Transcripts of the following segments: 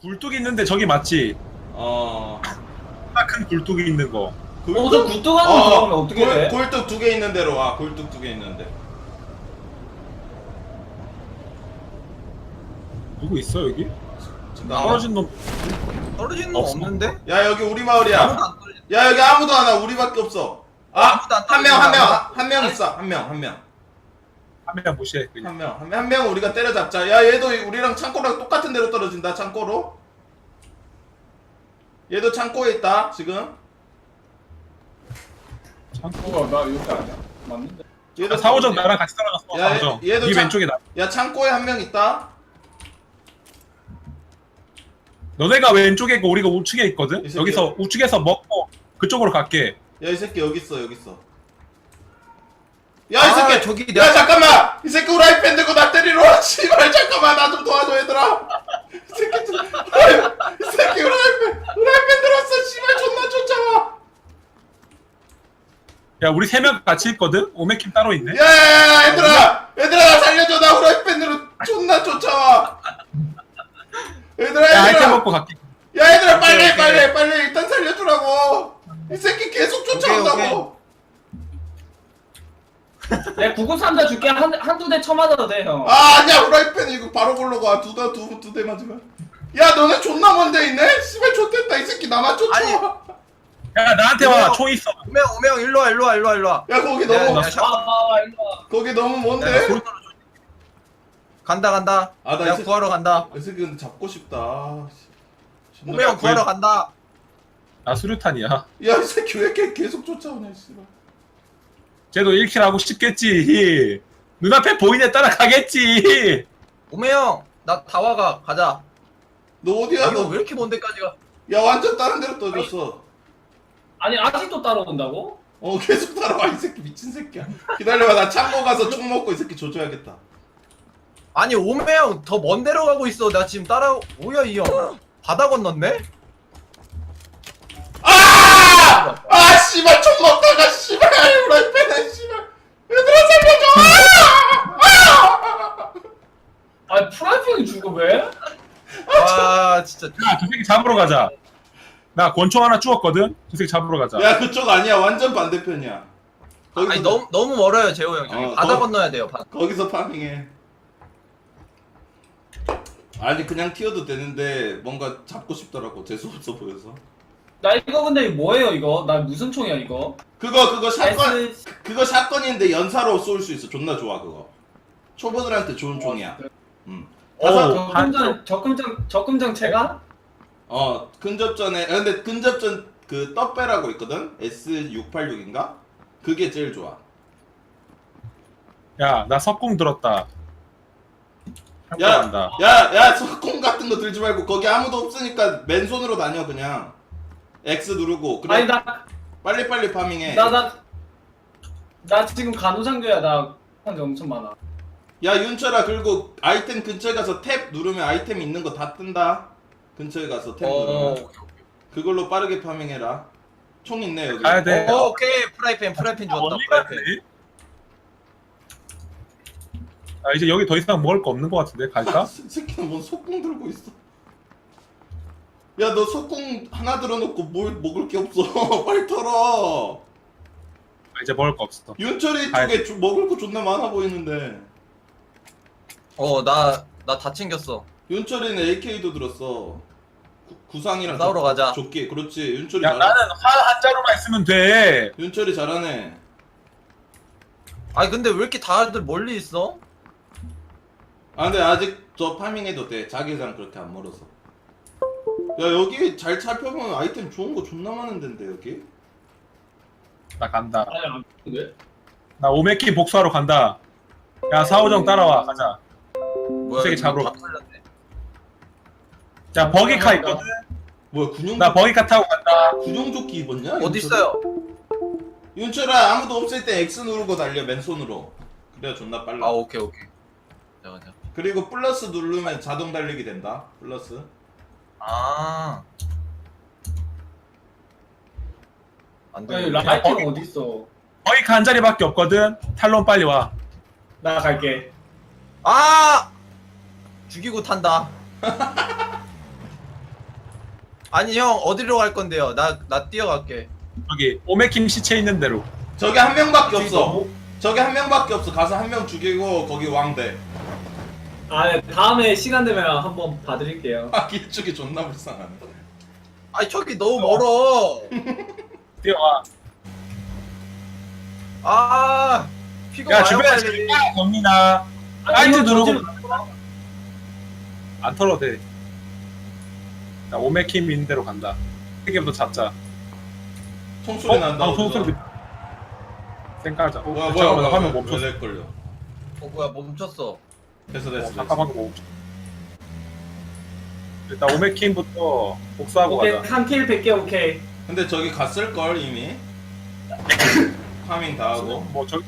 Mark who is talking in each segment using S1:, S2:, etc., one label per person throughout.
S1: 굴뚝 있는데 저기 맞지?
S2: 어.
S1: 딱큰 굴뚝이 있는 거.
S3: 어, 저 굴뚝하는 거 들어가면 어떻게
S2: 골-
S3: 돼?
S2: 골뚝 두 개 있는 대로 와. 골뚝 두 개 있는데.
S1: 누구 있어 여기?
S2: 잠깐만.
S1: 떨어진 놈.
S4: 떨어지는 놈
S1: 없어.
S4: 없는데?
S2: 야 여기 우리 마을이야.
S4: 아무도 안 떨어지.
S2: 야 여기 아무도 안 와. 우리밖에 없어. 아,
S4: 아무도 안
S2: 한 명, 한 명,
S4: 떨어진다.
S2: 한명 있어. 한 명, 한 명.
S1: 하면 무시해 그냥.
S2: 한 명, 한 명, 한 명 우리가 때려잡자. 야 얘도 우리랑 창고랑 똑같은 데로 떨어진다. 창고로. 얘도 창고에 있다. 지금.
S3: 창고가 나 여기 아니야? 맞는데?
S2: 얘도
S1: 사오정
S2: 창고에-
S1: 나랑 같이 떨어졌어.
S2: 야,
S1: 사오정.
S2: 얘도
S1: 네
S2: 참-
S1: 왼쪽에 나.
S2: 야 창고에 한 명 있다.
S1: 너네가 왼쪽에 있고 우리가 우측에 있거든.
S2: 이 새끼야.
S1: 여기서 우측에서 먹고 그쪽으로 갈게.
S2: 야 이 새끼 여기 있어 여기 있어. 야이
S4: 아,
S2: 새끼!
S4: 저기
S2: 야
S4: 내가-
S2: 잠깐만! 이 새끼 후라이팬 들고 나 때리러 와 씨발. 잠깐만 나 좀 도와줘 얘들아. 이 새끼 좀- 이 새끼 후라이팬 후라이팬 들었어 씨발. 존나 쫓아와.
S1: 야 우리 세 명 같이 있거든. 오메킴 따로 있네.
S2: 야 야 야 얘들아. 얘들아 나 살려줘. 나 후라이팬으로 존나 쫓아와. 얘들아
S1: 야 아이템
S2: 얘들아
S1: 먹고 갈게.
S2: 야 얘들아 빨리
S4: 오케이, 오케이.
S2: 빨리 빨리 일단 살려주라고. 이 새끼 계속 쫓아온다고
S3: 내가 구급 상자 줄게 한, 한두 대 쳐맞아도 돼 형.
S2: 아 아니야 후라이팬 이거 바로 걸러 가 두대두두대 맞으면 야 너네 존나 먼데 있네 씨발 좆됐다 이 새끼 나만 쫓아와
S1: 야 나한테 와.
S4: 어.
S1: 총 있어.
S4: 오명 오명 일로 와 일로 와 일로 와 일로 와.
S2: 야 거기
S4: 야,
S2: 너무
S4: 야, 샷-
S3: 아, 아, 일로 와.
S2: 거기 너무
S4: 야,
S2: 먼데
S4: 소리 떨어져. 간다 간다.
S2: 아, 나
S4: 내가
S2: 이제-
S4: 구하러 간다.
S2: 이 새끼 근데 잡고 싶다 아,
S4: 오명 구하러 간다.
S1: 나 수류탄이야.
S2: 야, 이 새끼 왜 이렇게 계속 쫓아오냐, 씨발.
S1: 쟤도 1킬 하고 싶겠지. 눈앞에 보이네 따라가겠지.
S4: 오명 나 다와가 가자.
S2: 너 어디야,
S4: 이거
S2: 너?
S4: 왜 이렇게 먼 데까지 가?
S2: 야, 완전 다른 데로 떠졌어.
S3: 아니 아직도 따라온다고?
S2: 어, 계속 따라와, 이 새끼 미친 새끼야. 기다려봐, 나 창고 가서 총 먹고 이 새끼 조져야겠다.
S4: 아니 오명 더먼 데로 가고 있어. 나 지금 따라 뭐야 이 형. 바다 건넜네?
S2: 아! 아, 씨발, 총 먹다가, 씨발, 후라이팬에, 씨발. 얘들아, 살려줘! 아!
S3: 아니 프라이팬이 죽어 왜?
S4: 와 진짜.
S1: 야, 저 새끼 잡으러 가자. 나 권총 하나 주웠거든. 저 새끼 잡으러 가자.
S2: 야, 그쪽 아니야. 완전 반대편이야. 거기서,
S4: 아니 너무 너무 멀어요 재호 형.
S2: 어,
S4: 바다
S2: 거-
S4: 건너야 돼요. 바다.
S2: 거기서 파밍해. 아니, 그냥 튀어도 되는데, 뭔가 잡고 싶더라고. 재수없어 보여서.
S3: 나 이거 근데 뭐예요 이거? 나 무슨 총이야 이거?
S2: 그거, 그거 샷건,
S3: S
S2: 그거 샷건인데 연사로 쏠 수 있어. 존나 좋아 그거. 초보들한테 좋은 총이야. 음.
S1: 오,
S2: 다섯
S3: 적금장 적금장 적금장 체가?
S2: 어 근접전에 아, 근데 근접전 그 떡배라고 있거든. S686인가? 그게 제일 좋아.
S1: 야, 나 석궁 들었다.
S2: 야,
S1: 한다.
S2: 야, 야, 석공 같은 거 들지 말고 거기 아무도 없으니까 맨손으로 다녀 그냥. X 누르고 그래.
S3: 아니 나
S2: 빨리 빨리 파밍해.
S3: 나나 나 지금 간호장교야 나 한게 엄청 많아.
S2: 야 윤철아 그리고 아이템 근처에 가서 탭 누르면 아이템 있는 거 다 뜬다. 근처에 가서 탭
S4: 어.
S2: 누르면 그걸로 빠르게 파밍해라. 총 있네 여기.
S1: 가야 돼.
S4: 어, 오케이 프라이팬 프라이팬.
S1: 멀리
S4: 프라이팬.
S1: 아 이제 여기 더 이상 먹을 거 없는 거 같은데 갈까?
S2: 이 새끼는 뭔 속궁 들고 있어. 야, 너 속궁 하나 들어놓고 뭘 먹을 게 없어. 빨리 털어.
S1: 아, 이제 먹을 거 없어.
S2: 윤철이. 쪽에 주- 먹을 거 존나 많아 보이는데.
S4: 어 나 나 다 챙겼어.
S2: 윤철이는 AK도 들었어. 구, 구상이랑
S4: 싸우러 가자.
S2: 좋게. 그렇지. 윤철이
S1: 야
S2: 잘하.
S1: 나는 화 한자로만 있으면 돼.
S2: 윤철이 잘하네.
S4: 아니 근데 왜 이렇게 다들 멀리 있어?
S2: 아, 근데 아직 저 파밍해도 돼. 자기장 그렇게 안 멀어서. 야, 여기 잘 살펴보면 아이템 좋은 거 존나 많은 데인데, 여기?
S1: 나 간다.
S3: 아니 안 근데
S1: 나 오메키 복수하러 간다. 야 사오정 따라와 가자.
S4: 뭐야 이거
S1: 잡으러
S4: 다
S1: 가. 자 버기카 있거든.
S2: 뭐야, 군용,
S1: 나 버기카 타고 간다.
S2: 군용조끼 입었냐?
S4: 어디? 있어요?
S2: 윤철아 아무도 없을 때 X 누르고 달려 맨손으로 그래야 존나 빨라
S4: 아 오케이 오케이. 자 가자.
S2: 그리고 플러스 누르면 자동 달리기 된다 플러스
S4: 아. 안
S3: 아니
S4: 돼.
S3: 라이팅 어디 있어?
S1: 버기카 한 자리밖에 없거든. 탈론 빨리 와.
S3: 나 갈게.
S4: 아! 죽이고 탄다. 아니 형 어디로 갈 건데요? 나 나 뛰어갈게.
S1: 여기 오메킴 시체 있는 대로.
S2: 저기 한 명밖에 없어 저기 한 명밖에 없어 가서 한 명 죽이고 거기 왕대
S3: 아 네, 다음에 시간 되면 한번 봐드릴게요.
S2: 아 길쭉이 존나 불쌍하네
S4: 아니 저기 너무 멀어.
S1: 뛰어와.
S4: 아 피가
S1: 야
S4: 와요
S1: 주변에
S4: 빨리.
S1: 잘 경민아.
S3: 아니,
S1: 사이트 누르고 안 털어도 돼. 자 오메킴 있는 대로 간다. 세개부터 잡자.
S2: 총소리 난다
S1: 아,
S2: 어디서.
S1: 총소리. 쌩까자. 어,
S2: 뭐야 뭐야
S1: 잠깐만 화면
S2: 뭐야
S1: 멈췄어.
S2: 걸려
S4: 어 뭐야 멈췄어.
S2: 됐어
S1: 어,
S2: 됐어 됐어
S1: 잠깐만 멈췄어. 일단 오메킴부터 복수하고
S3: 오케이
S1: 가자.
S3: 3킬 100개 오케이.
S2: 근데 저기 갔을걸 이미 파밍 다 하고
S1: 뭐 저.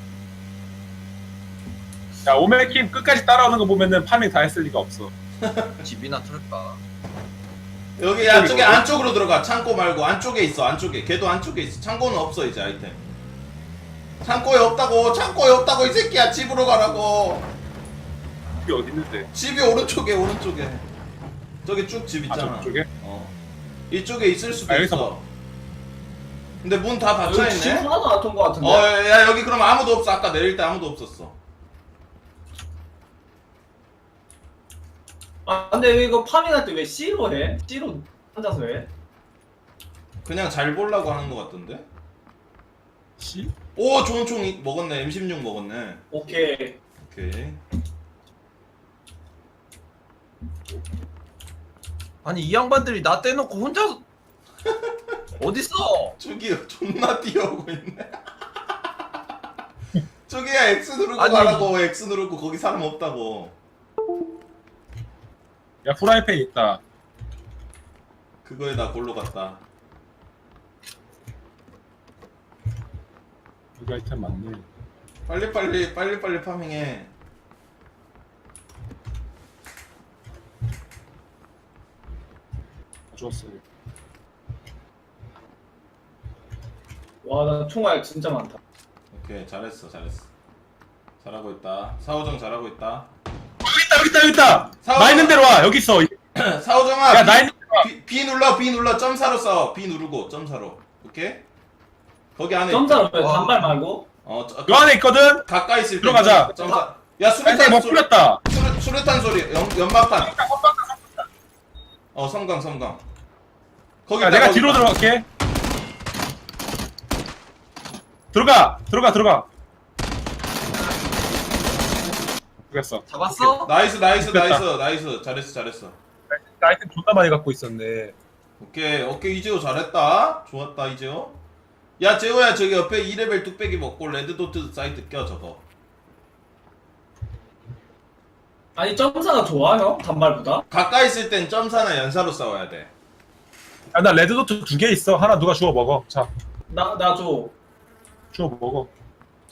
S1: 야 오메킴 끝까지 따라오는 거 보면은 파밍 다 했을 리가 없어.
S4: 집이나 털까.
S2: 여기 안쪽에 안쪽으로 들어가 창고 말고 안쪽에 있어 안쪽에 걔도 안쪽에 있어 창고는 없어 이제 아이템 창고에 없다고 창고에 없다고 이 새끼야 집으로 가라고
S1: 이게 어디 있는데?
S2: 집이 오른쪽에 오른쪽에 저기 쭉 집
S1: 아
S2: 있잖아
S1: 저쪽에?
S2: 어 이쪽에 있을 수도
S1: 아, 여기서
S2: 있어 근데 문 다
S3: 여기 집
S2: 닫혀있네
S3: 하나도 안 통과 같은데.
S2: 어 야 여기 그럼 아무도 없어 아까 내릴 때 아무도 없었어
S3: 아 근데 왜 이거 파밍할 때 왜 C로 해? C로 앉아서 해?
S2: 그냥 잘 보려고 하는 것 같던데
S1: 씨?
S2: 오 좋은 총 이- 먹었네 M16 먹었네
S3: 오케이.
S2: 오케이
S4: 아니 이 양반들이 나 떼놓고 혼자 어딨어?
S2: 저기요 존나 뛰어오고 있네 저기야 X 누르고
S4: 아니.
S2: 가라고 X 누르고 거기 사람 없다고
S1: 야 프라이팬 있다.
S2: 그거에 나 골로 갔다
S1: 여기 아이템 많네.
S2: 빨리 빨리 빨리 빨리 파밍해
S1: 좋았어.
S3: 와나 총알 진짜 많다.
S2: 오케이 잘했어 잘했어 잘하고 있다 사오정 잘하고 있다
S1: 여기 있다 여기 있다 여기 있다.
S2: 사와.
S1: 나 있는 대로 와 여기 있어.
S2: 사오정아
S1: 야 나 있는 대로 와.
S2: B, B 눌러 B 눌러 점사로 싸워 B 누르고 점사로 오케이 거기 안에
S3: 점자로 왜
S4: 와.
S3: 단발 말고?
S2: 어 저,
S1: 요 안에 있거든.
S2: 가까이 있을 때
S1: 들어가자.
S2: 점사 야 수류탄
S1: 뭐
S2: 소-. 수류, 수류탄 소리 연, 연막탄 어 섬광 섬광 거기
S1: 야
S2: 있다,
S1: 내가
S2: 거기
S1: 뒤로
S2: 있다.
S1: 들어갈게. 들어가 들어가 들어가. 그랬어.
S4: 잡았어?
S2: 나이스 나이스
S1: 됐다.
S2: 나이스 나이스 잘했어 잘했어
S1: 나 아이템 존나 많이 갖고 있었네.
S2: 오케이 오케이 이재호 잘했다 좋았다 이재호 야 재호야 저기 옆에 2레벨 뚝배기 먹고 레드도트 사이트 껴 저거
S3: 아니 점사가 좋아 형? 단발보다?
S2: 가까이 있을 땐 점사나 연사로 싸워야 돼
S1: 야 나 레드도트 두 개 있어. 하나 누가 주워 먹어. 자
S3: 나 나 줘.
S1: 주워 먹어.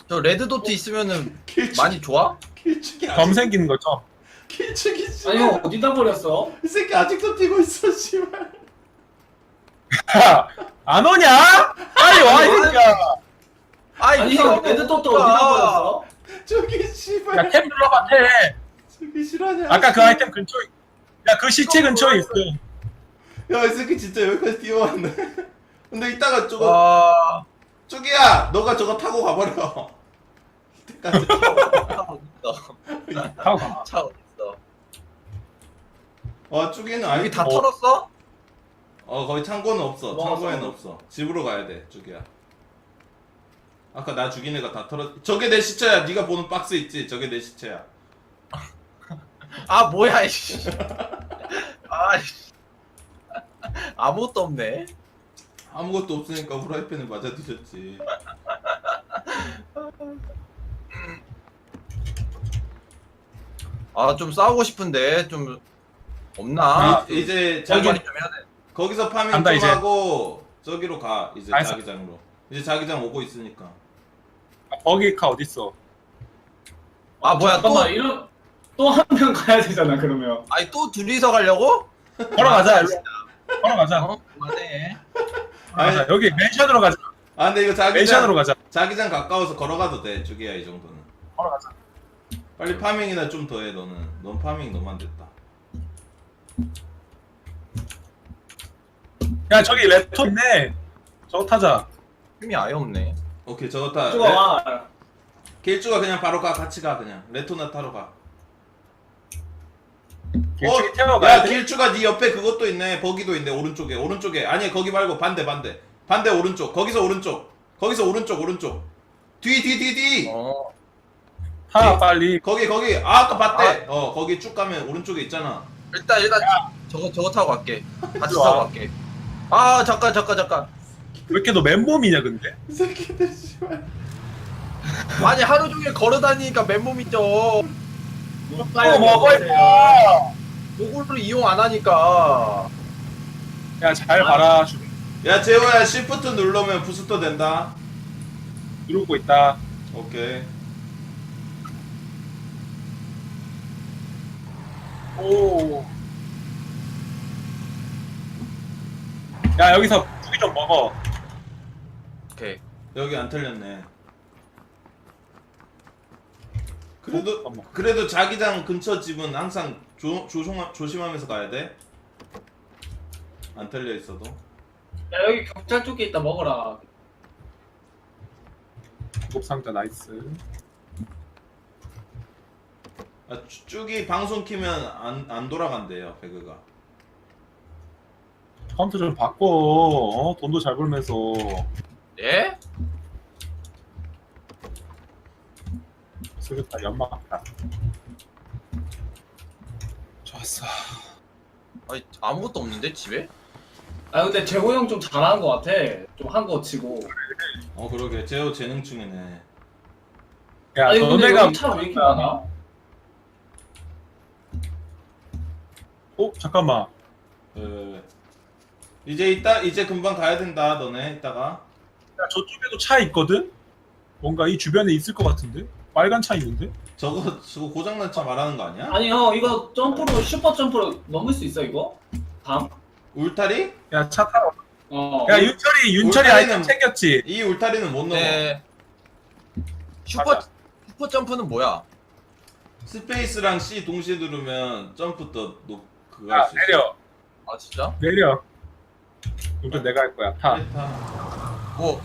S4: 저 레드 도트 있으면은
S2: 킬축
S4: 많이 좋아?
S2: 킬축이
S1: 검
S2: 아직
S1: 생기는 거죠.
S2: 킬축이 씨
S3: 아니 형 어디다 버렸어?
S2: 이 새끼 아직도 뛰고 있어 씨발
S1: 야, 안 오냐? 빨리 와, 이 새끼야.
S4: 아이
S3: 아니 형 레드 또또 어디다 버렸어?
S2: 저기 씨발
S1: 야, 템 눌러봐, 템.
S2: 저기 실화냐
S1: 아까 그 아이템 근처에, 야, 그 시체 근처에 있어.
S2: 야이 새끼 진짜 여기까지 뛰어왔네 근데 이따가 저거
S4: 와.
S2: 저기야 너가 저거 타고 가버려 이때까지
S4: 차 어딨어?
S1: 타고 가.
S4: 차 어딨어?
S2: 와 저기는
S4: 여기
S2: 아니
S4: 다
S1: 어.
S4: 털었어?
S2: 어 거기 창고는 없어
S3: 뭐,
S2: 창고에는
S3: 뭐.
S2: 없어 집으로 가야 돼 저기야 아까 나 죽인 애가 다 털었 저게 내 시체야 네가 보는 박스 있지 저게 내 시체야
S4: 아 뭐야 이씨. 아 씨. 아무것도 없네.
S2: 아무것도 없으니까 후라이팬에 맞아 드셨지
S4: 아 좀 싸우고 싶은데 좀 없나?
S1: 아,
S2: 이, 이제
S4: 저기
S2: 자기
S4: 좀 해야 돼.
S2: 거기서 파밍
S1: 간다,
S2: 좀
S1: 이제.
S2: 하고 저기로 가 이제
S1: 알았어.
S2: 자기장으로 이제 자기장 오고 있으니까
S1: 아, 버기카 어딨어?
S4: 아 뭐야 또
S3: 잠깐만 이런 또 한 명 가야 되잖아 그러면.
S4: 아니 또 둘이서 가려고?
S1: 걸어 가자, 일로. 걸어 가자.
S4: 어? 그만해.
S1: 걸어가자. 여기 맨션으로 가자.
S2: 아 근데 이거
S1: 맨션으로
S2: 자기장
S1: 가자.
S2: 자기장 가까워서 걸어가도 돼 저기야 이 정도는
S1: 걸어 가자.
S2: 빨리 파밍이나 좀 더 해 너는 넌 파밍 너무 안 됐다
S1: 야 저기 레토 있네. 저거 타자.
S4: 힘이 아예 없네.
S2: 오케이 저거 타
S3: 좋아
S2: 레-
S3: 와.
S2: 길주가 그냥 바로 가 같이 가 그냥 레토나 타러 가 어?
S1: 태워가야
S2: 야
S1: 돼.
S2: 길주가 네 옆에 그것도 있네 버기도 있네 오른쪽에 오른쪽에 아니 거기 말고 반대 반대 반대 오른쪽 거기서 오른쪽 거기서 오른쪽 오른쪽 뒤 뒤 뒤 뒤
S4: 어.
S1: 타 빨리.
S2: 거기 거기 아 아까 봤대 어 거기 쭉 가면 오른쪽에 있잖아
S4: 일단 일단 저거 저거 타고 갈게. 같이
S1: 일로 와.
S4: 타고 갈게. 아 잠깐 잠깐 잠깐.
S1: 왜 이렇게 너 맨몸이냐 근데?
S2: 이 새끼들 씨발
S4: 아니 하루 종일 걸어 다니니까 맨몸이죠.
S3: 빨리
S1: 먹어,
S3: 먹으
S4: 도구를 이용 안 하니까.
S1: 야 잘 봐라. 주-
S2: 야 재호야 시프트 누르면 부스터 된다
S1: 누르고 있다.
S2: 오케이
S1: 오. 야 여기서 무기 좀 먹어.
S4: 오케이.
S2: 여기 안 틀렸네 그래도
S1: 잠깐만.
S2: 그래도 자기장 근처 집은 항상 조, 조심, 조심하면서 가야 돼. 안 틀려 있어도.
S3: 야 여기 경찰 쪽에 있다 먹어라.
S1: 구급 상자 나이스.
S2: 아, 쭈- 쭉이 방송 키면 안, 안 돌아간대요 배그가.
S1: 카운트 좀 바꿔. 어? 돈도 잘 벌면서.
S4: 예?
S1: 쓰겠다 연막 다 좋았어.
S4: 아니 아무것도 없는데 집에?
S3: 아 근데 재호 형 좀 잘하는 것 같아. 좀 한 거 치고.
S2: 어 그러게 제호 재능충이네.
S1: 야
S3: 아니 근데
S1: 너네가
S3: 여기 차왜 이렇게 많아?
S1: 어 잠깐만.
S2: 에, 이제 이따 이제 금방 가야 된다 너네 이따가.
S1: 야 저쪽에도 차 있거든. 뭔가 이 주변에 있을 것 같은데? 빨간 차 있는데?
S2: 저거 저거 고장난 차 말하는 거 아니야?
S3: 아니 형 이거 점프로 슈퍼 점프로 넘을 수 있어 이거? 다음?
S2: 울타리?
S1: 야 차 타러.
S3: 어.
S1: 야 윤철이 윤철이
S2: 울타리는-
S1: 아이템 챙겼지.
S2: 이 울타리는 못 넘어.
S4: 네. 슈퍼
S1: 맞아.
S4: 슈퍼 점프는 뭐야?
S2: 스페이스랑 C 동시에 누르면 점프 더 높 그거 야할수 있어.
S1: 내려
S4: 아 진짜?
S1: 내려. 윤철 내가 할 거야. 타.
S2: 그래, 타.
S4: 뭐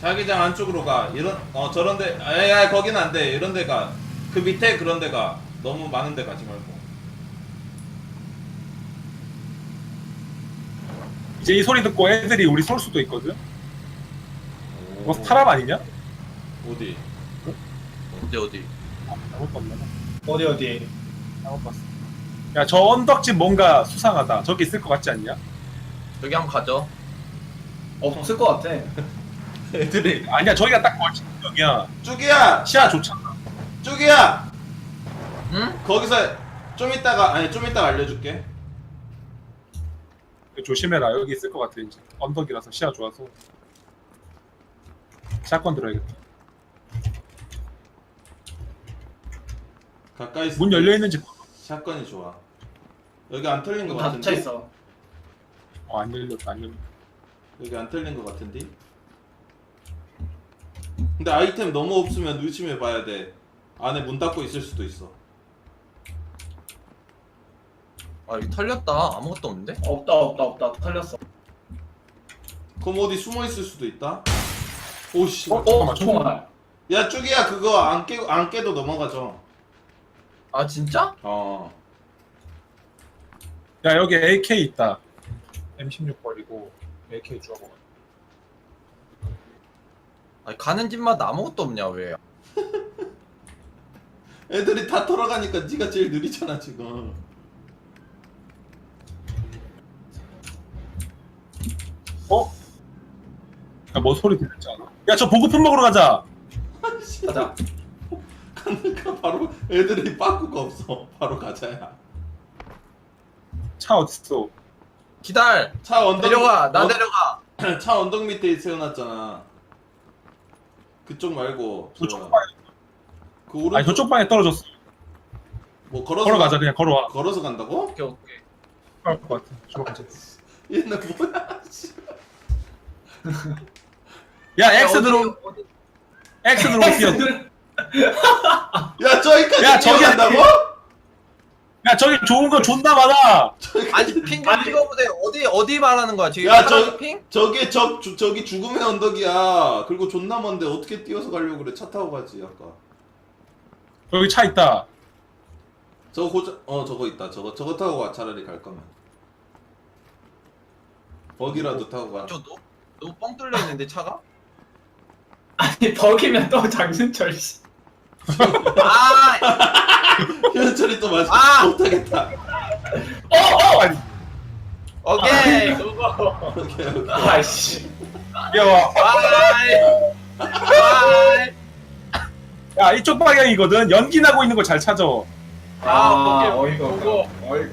S2: 자기장 안쪽으로 가. 이런 어 저런데 아야 거기는 안 돼. 이런 데 가. 그 밑에 그런 데 가. 너무 많은 데 가지 말고.
S1: 이제 이 소리 듣고 애들이 우리 쏠 수도 있거든.
S2: 오.
S1: 뭐 스타랍 아니냐?
S2: 어디?
S4: 어디 어디?
S1: 잘못 봤나?
S3: 어디 어디?
S1: 잘못 봤어. 야 저 언덕집 뭔가 수상하다. 저기 있을 것 같지 않냐?
S4: 여기 한번 가죠.
S3: 없을 것 같아.
S2: 애들이
S1: 아니야 저기가 딱 걸치형이야.
S2: 쭈기야,
S1: 시야 좋잖아.
S2: 쭈기야.
S4: 응?
S2: 거기서 좀 이따가 아니 좀 이따가 알려줄게.
S1: 조심해라. 여기 있을 것 같아 이제. 언덕이라서 시야 좋아서. 샷건 들어야겠다.
S2: 가까이 문때
S1: 열려 있는지
S2: 샷건이 좋아. 여기 안 털린
S3: 거다 닫혀
S2: 같은데?
S3: 있어.
S1: 어, 안 열렸다. 안 열렸다.
S2: 여기 안 털린 거 같은데? 근데 아이템 너무 없으면 의심해 봐야 돼. 안에 문 닫고 있을 수도 있어.
S4: 아 여기 털렸다. 아무것도 없는데?
S3: 없다 없다 없다 털렸어.
S2: 그럼 어디 숨어 있을 수도 있다. 오씨.
S1: 어? 잠깐만,
S3: 총알.
S2: 야 쭈기야 그거 안 깨, 안 깨도 넘어가죠.
S4: 아 진짜?
S2: 어.
S1: 야 여기 AK 있다. M16 버리고 AK 주워먹어.
S4: 아니 가는 집마다 아무것도 없냐 왜?
S2: 애들이 다 털어가니까 네가 제일 느리잖아 지금.
S1: 어? 야 뭐 소리 들렸지 않아? 야 저 보급품 먹으러 가자.
S3: 가자.
S2: 가니까 바로 애들이 빠꾸가 없어. 바로 가자야.
S1: 차 어딨어?
S4: 기다려.
S2: 차 언덕
S4: 내려가. 나
S2: 어,
S4: 내려가.
S2: 차 언덕 밑에 세워놨잖아. 그쪽 말고
S1: 저쪽. 방에
S2: 그 오른쪽
S1: 아니 저쪽 방에 떨어졌어.
S2: 뭐 걸어서
S1: 걸어가자 그냥 걸어와.
S2: 걸어서 간다고?
S4: 오케이 오케이.
S1: 걸어갈 것 같아. 가자.
S2: 얘네 뭐야? 씨.
S1: 야 X 들어
S4: 어디?
S1: X 들어오고 뛰어.
S2: 야 저기까지
S1: 야, 저기
S2: 뛰어간다고?
S1: 야 저기 좋은 거 존나 많아.
S4: 아니 핑좀 찍어보세요. 어디 어디 말하는 거야 지금?
S2: 야,
S4: 파란
S2: 저-
S4: 핑?
S2: 저기 저 주- 저기 죽음의 언덕이야. 그리고 존나 먼데 어떻게 뛰어서 가려고 그래? 차 타고 가지 아까.
S1: 여기 차 있다.
S2: 저거 고자 어 저거 있다. 저거 저거 타고 가 차라리 갈 거면. 버기라도 타고 가.
S4: 저 너, 너무 뻥 뚫려 있는데 차가?
S3: 아니 버기면 또 장윤철 씨.
S4: 아
S2: 현철이 또 맞아.
S4: 아!
S2: 못하겠다.
S1: 어, 아니,
S4: 오케이.
S3: 그거.
S2: 오케이 오케이.
S3: 아이씨.
S1: 야,
S4: 바이. 바이.
S1: 야 이쪽 방향이거든. 연기 나고 있는 거 잘 찾아.
S4: 아, 오케이.
S3: 어이가 없다.
S4: 그거.
S3: 어이.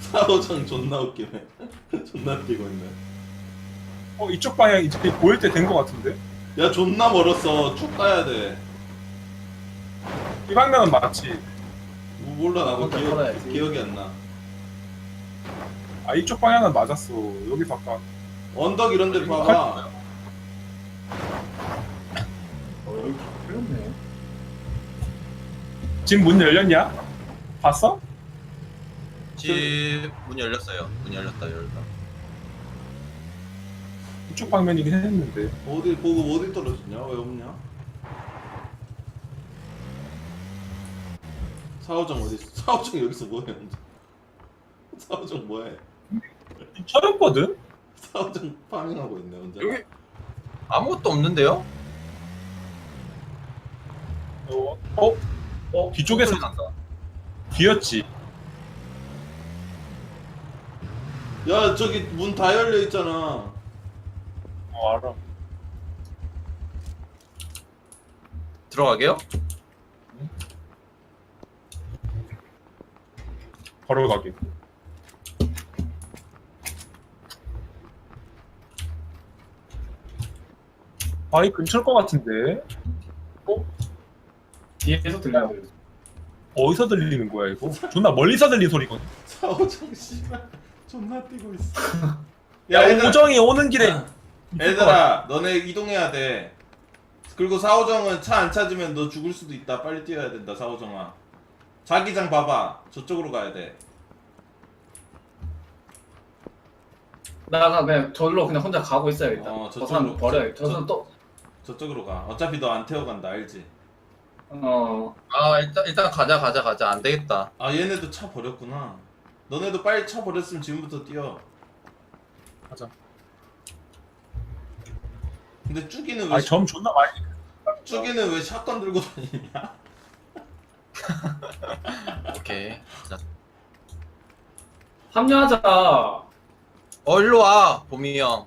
S2: 사오장 존나 웃기네. 존나 뛰고 있네.
S1: 어 이쪽 방향 이제 보일 때 된 거 같은데.
S2: 야 존나 멀었어. 쭉 가야 돼.
S1: 이 방향은 맞지.
S2: 뭐 몰라 나도
S3: 먼저
S2: 기억. 기억이 안 나.
S1: 아 이쪽 방향은 맞았어. 여기 바꿔.
S2: 언덕 이런 데 봐봐.
S3: 어, 여기 그렇네.
S1: 지금 문 열렸냐? 봤어?
S4: 집 문 열렸어요. 문 열렸다 열렸다.
S1: 이쪽 방면이긴 했는데.
S2: 어디 보고 어디 떨어졌냐? 왜 없냐? 사오정 어디 있어? 사오정 여기서 뭐해 혼자? 사오정 뭐해?
S1: 쳐졌거든.
S2: 사오정 파밍하고 있네 혼자.
S4: 여기 아무것도 없는데요?
S1: 어? 어?
S3: 어
S1: 뒤쪽에서 난다. 뒤였지.
S2: 야 저기 문 다 열려 있잖아.
S1: 어 알아.
S4: 들어가게요?
S1: 바로 가게. 바위 근처일 것 같은데
S3: 뒤에서 들리는
S1: 어디서 들리는 거야 이거? 존나 멀리서 들리는 소리거든.
S2: 사오정 씨발 존나 뛰고 있어.
S1: 야,
S2: 야 얘들아,
S1: 오정이 오는 길에
S2: 얘들아 너네 이동해야 돼. 그리고 사오정은 차 안 찾으면 너 죽을 수도 있다. 빨리 뛰어야 된다 사오정아. 자기장 봐봐. 저쪽으로 가야 돼.
S3: 나가 그냥 절로 그냥 혼자 가고 있어야겠다.
S2: 어,
S3: 저
S2: 저쪽으로.
S3: 버려야겠다. 저
S2: 저-
S3: 사람 또
S2: 저쪽으로 가. 어차피 너 안 태워간다 알지?
S3: 어.
S4: 아 일단 일단 가자 가자 가자 안 되겠다.
S2: 아 얘네도 차 버렸구나. 너네도 빨리 차 버렸으면 지금부터 뛰어.
S1: 가자.
S2: 근데 쭈기는 왜
S1: 아니 점 존나 많이.
S2: 쭈기는 왜 샷건 들고 다니냐?
S4: 오케이. 자,
S3: 합류하자.
S4: 어 일로 와 봄이 형.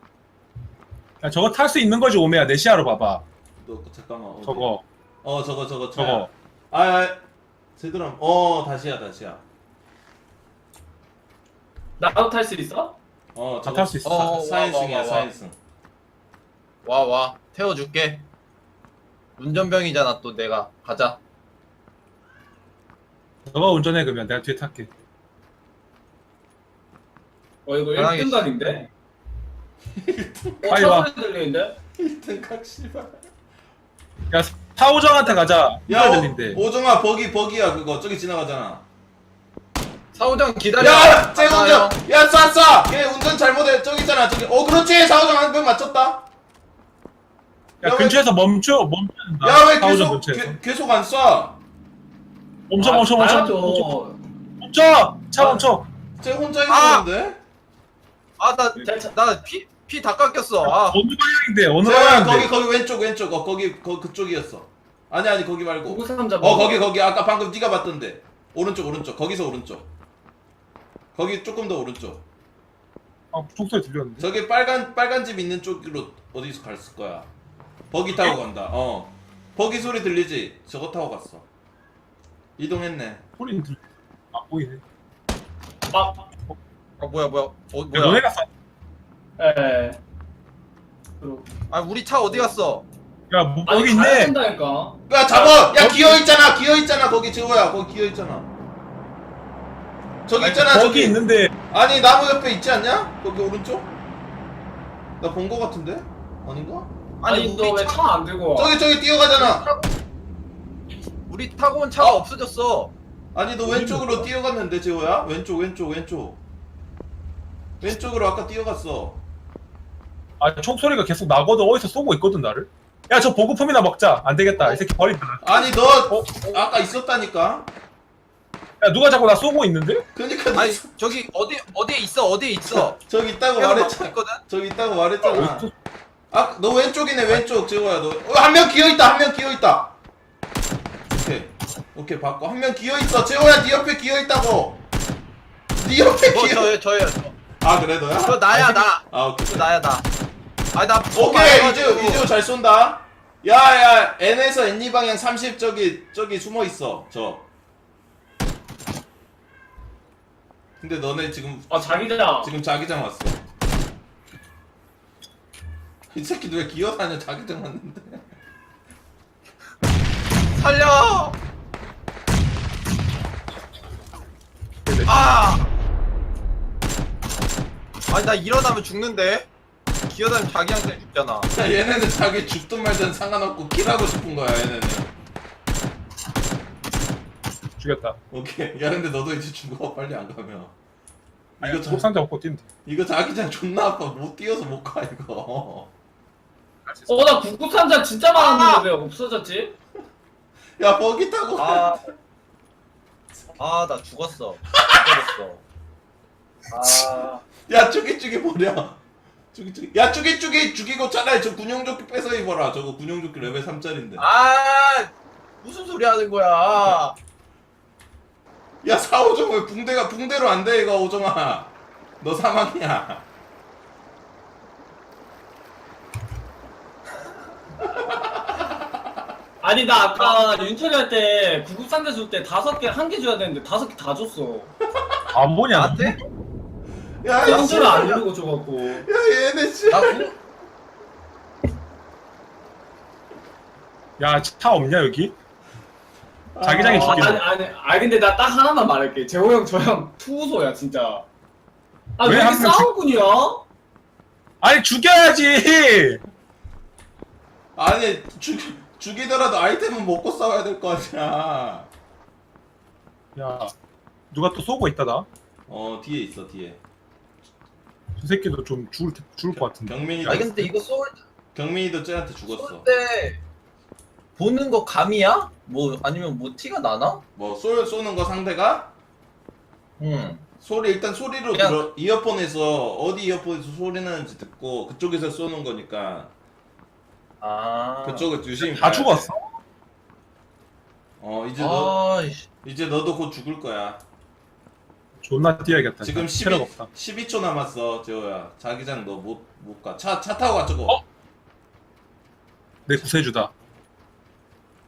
S1: 야 저거 탈 수 있는 거지 오메야 내 시야로 봐봐.
S2: 너 잠깐만. 어디?
S1: 저거
S2: 어 저거 저거
S1: 저거.
S2: 아, 아 제대로. 어 다시야 다시야.
S3: 나도 탈 수 있어?
S1: 어다
S2: 저거
S1: 탈수 있어.
S4: 어, 와, 와,
S2: 사인승이야
S4: 와, 와.
S2: 사인승.
S4: 와 와 태워줄게. 운전병이잖아 또 내가 가자.
S1: 너가 운전해 그러면 내가 뒤에 탈게.
S3: 어 이거
S4: 편하게
S3: 1등 각인데? 어,
S1: 빨리
S3: 차
S1: 와.
S3: 소리 들리는데?
S2: 1등 각시발.
S1: 야 사오정한테 가자.
S2: 야
S1: 들린대.
S2: 오정아 버기 버기야 그거 저기 지나가잖아.
S4: 사우장 기다려.
S2: 야, 쟤
S4: 아,
S2: 운전,
S4: 형.
S2: 야, 쏴, 쏴! 걔 운전 잘못해. 저기 있잖아, 저기. 어, 그렇지! 사오정 한명 맞췄다?
S1: 야
S2: 야,
S1: 근처에서 멈춰 멈춰야
S2: 야, 왜.
S1: 사오정
S2: 계속,
S1: 근처에서.
S2: 계, 계속 안 쏴?
S1: 멈춰
S3: 아,
S1: 멈춰 멈춰 멈춰.
S3: 가야죠.
S1: 멈춰. 차
S2: 아.
S1: 멈춰.
S2: 쟤 혼자
S4: 아!
S2: 있는데?
S4: 아나나피 피 다 깎였어. 아
S1: 어느 방향인데 어느
S2: 쟤, 거기,
S1: 방향인데.
S2: 거기 왼쪽, 왼쪽. 어, 거기, 거, 그쪽이었어. 아니, 아니, 거기 말고. 어, 거기, 거기. 아까 방금 네가 봤던데. 오른쪽, 오른쪽. 거기서 오른쪽. 거기 조금 더 오른쪽.
S1: 아 총소리 들렸는데.
S2: 저기 빨간, 빨간 집 있는 쪽으로 어디서 갔을 거야. 버기 타고 간다. 어. 버기 소리 들리지? 저거 타고 갔어. 이동했네.
S1: 소리는 들. 아 보이네.
S3: 아,
S4: 어, 뭐야 뭐야 어
S1: 야,
S4: 뭐야?
S1: 너네가 쏴.
S3: 예. 그리고
S4: 아 우리 차 어디 갔어?
S1: 야 뭐,
S3: 아니,
S1: 여기
S3: 가야
S1: 있네.
S3: 된다니까.
S2: 야 잡아! 야
S1: 거기-
S2: 기어 있잖아 기어 있잖아 거기 재호야 거기 기어 있잖아 저기 있잖아
S1: 거기
S2: 저기
S1: 있는데
S2: 아니 나무 옆에 있지 않냐? 거기 오른쪽? 나 본 거 같은데? 아닌가?
S3: 아니,
S4: 우리
S3: 너왜
S4: 차-
S3: 차안 들고 와?
S2: 저기 저기 뛰어가잖아
S4: 우리 타고 온 차가 없어졌어.
S2: 아니 너 왼쪽으로 뛰어갔는데 재호야? 왼쪽 왼쪽 왼쪽. 왼쪽으로 아까 뛰어갔어.
S1: 아 총소리가 계속 나거든. 어디서 쏘고 있거든 나를? 야 저 보급품이나 먹자. 안 되겠다. 이 새끼 버린다
S2: 아니 너
S1: 어?
S2: 아까 있었다니까.
S1: 야 누가 자꾸 나 쏘고 있는데?
S2: 그니까 너
S4: 아니 저기 어디 어디에 있어? 어디에 있어?
S2: 저기 있다고
S4: 계속 막고
S2: 말했잖아.
S4: 있거든?
S2: 저기 있다고 말했잖아.
S1: 어디
S2: 아너 왼쪽이네 왼쪽 재호야. 너한 명 기어있다 한 명 기어있다 오케이 바꿔 한명 기어 있어 재호야 네 옆에 기어 있다고 네 옆에
S4: 뭐
S2: 기어
S4: 저요 저요 저,
S2: 아 그래 너야?
S4: 저 나야 나
S2: 아 오케이
S4: 저 나야 나 아니 나
S2: 오케이 이제 이제 잘 쏜다. 야야 N에서 N2 방향 30 저기 저기 숨어 있어 저. 근데 너네 지금
S3: 아 자기장.
S2: 지금 자기장 왔어. 이 새끼들 왜 기어다녀 자기장 왔는데.
S4: 살려 아 아니 나 일어나면 죽는데 기어다니면 자기한테 죽잖아
S2: 야, 얘네는 자기 죽든 말든 상관없고 킬하고 싶은 거야 얘네는.
S1: 죽였다
S2: 오케이. 야 근데 너도 이제 죽어 빨리 안 가면. 이거 자,
S1: 보급상자 먹고 뛴다
S2: 이거 자기장 존나 아파 못 뛰어서 못 가 이거.
S1: 있어.
S3: 어나 구급상자 진짜 많았는데 왜 없어졌지?
S2: 야 버기 타고 가.
S4: 아, 아, 나 죽었어. 아,
S2: 야 쭈기쭈기 버려 쭈기쭈기. 야 쭈기쭈기 죽이고 차라리 저 군용조끼 뺏어 입어라. 저거 군용조끼 레벨 3짜린데.
S4: 아, 무슨 소리 하는 거야?
S2: 야 사오정 왜 붕대가 붕대로 안돼 이거 오정아. 너 사망이야
S3: 아니 나 아까 윤철이 할 때 구급상자 줄 때 다섯 개 한 개 줘야 되는데 다섯 개 다 줬어.
S1: 안 보냐 너?
S4: 나한테?
S2: 야
S3: 형들은
S2: 안야
S3: 누르고 줘갖고.
S2: 얘네 씨
S4: 나 구,
S1: 야 차 없냐 여기? 자기장이
S2: 아,
S3: 아,
S1: 죽이네.
S3: 아니 아니 아니 근데 나 딱 하나만 말할게. 재호 형 저 형 투우소야 진짜. 아 왜
S1: 왜
S3: 이렇게
S1: 한명
S3: 싸움꾼이야?
S1: 아니 죽여야지
S2: 아니 죽 죽이더라도 아이템은 먹고 싸워야 될 거 아니야.
S1: 야 누가 또 쏘고 있다 나저
S2: 어 뒤에 있어 뒤에.
S1: 새끼도 좀 죽을 테- 죽을 것 같은데.
S2: 경민이도
S4: 아니 근데 이거 쏠,
S2: 경민이도 쟤한테 죽었어.
S4: 쏠때 보는 거 감이야? 뭐 아니면 뭐 티가 나나?
S2: 뭐쏠 쏘는 거 상대가?
S4: 응.
S2: 소리 일단 소리로
S4: 그냥-
S2: 들어. 이어폰에서 어디 이어폰에서 소리 나는지 듣고 그쪽에서 쏘는 거니까
S4: 아.
S2: 그쪽을 유심히
S1: 다
S2: 봐야.
S1: 죽었어?
S2: 어 이제 너
S4: 아이씨.
S2: 이제 너도 곧 죽을 거야.
S1: 존나 뛰어야겠다
S2: 지금
S1: 체력
S2: 12,
S1: 없다
S2: 12초 남았어, 재호야. 자기장 너 못 못 가. 차 차 타고 가 저거.
S1: 어? 내 구세주다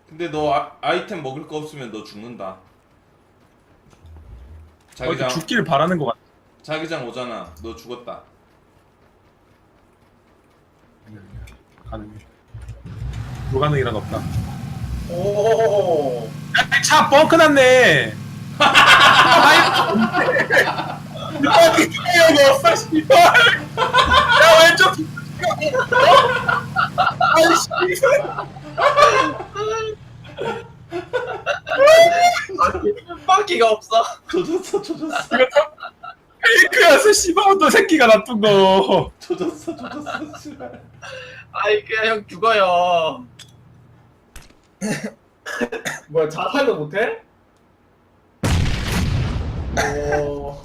S2: 근데 너 아, 아이템 먹을 거 없으면 너 죽는다.
S1: 어,
S2: 자기장
S1: 죽기를 바라는 것 같아
S2: 자기장 오잖아. 너 죽었다.
S1: 가능해 불가능이란 없다
S3: 오.
S1: 차 뻥크 났네 여기 없어 씨발 야 왼쪽 아이 씨발
S4: 바퀴가 없어.
S2: 조졌어, 조졌어,
S1: 페이크였어 씨발 너 새끼가 나쁜 거
S2: 조졌어, 조졌어, 씨발.
S4: 아이 그냥 형 죽어요.
S3: 뭐야 자살도 못해? 오.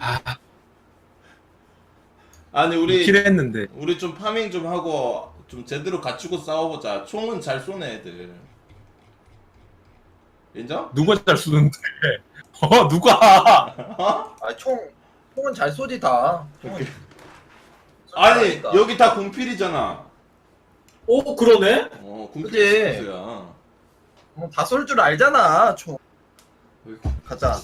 S1: 아
S2: 아니 우리
S1: 킬했는데
S2: 우리 좀 파밍 좀 하고 좀 제대로 갖추고 싸워보자. 총은 잘 쏘네 애들. 인정?
S1: 누가 잘 쏘는데 어 누가
S2: 어?
S4: 아 총, 총은 잘 쏘지 다. 총은 쏘지
S2: 아니
S4: 않으니까.
S2: 여기 다 공필이잖아.
S3: 오 그러네?
S2: 어 공필
S4: 그치.
S2: 스야
S4: 어, 다쏠 줄 알잖아 총. 가자.